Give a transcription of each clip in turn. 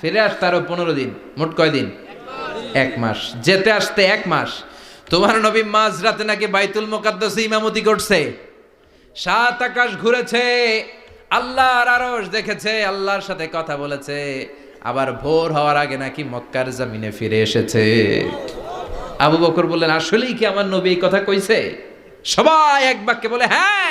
ফিরে আসতে আরও পনেরো দিন, মোট কয় দিন? এক মাস। যেতে আসতে এক মাস। তোমার নবী মাঝরাতে নাকি বাইতুল মোকাদ্দাসে ইমামতি করছে। সাত আকাশ ঘুরেছে, আল্লাহর আরশ দেখেছে, আল্লাহর সাথে কথা বলেছে। আবার ভোর হওয়ার আগে নাকি মক্কার জামিনে ফিরে এসেছে। আবু বকর বললেন, আসলেই কি আমার নবী এই কথা কইছে? সবাই এক বাক্যে বলে হ্যাঁ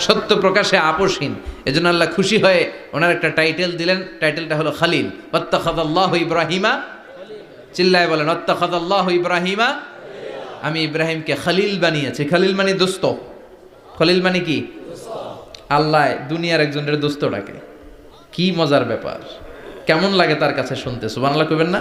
সত্য প্রকাশে আপোষহীন। এজন্য আল্লাহ খুশি হয়ে ওনার একটা টাইটেল দিলেন। টাইটেলটা হলো খালিল। অত্তাখাদাল্লাহ ইব্রাহিমা চিল্লায় বলেন অত্তাখাদাল্লাহ ইব্রাহিমা, আমি ইব্রাহিমকে খালিল বানিয়েছি। খালিল মানে দোস্ত। খলিল মানে কি? আল্লাহ দুনিয়ার একজনের দোস্ত ডাকে। কি মজার ব্যাপার। কেমন লাগে তার কাছে শুনতে? সুবহানাল্লাহ কইবেন না?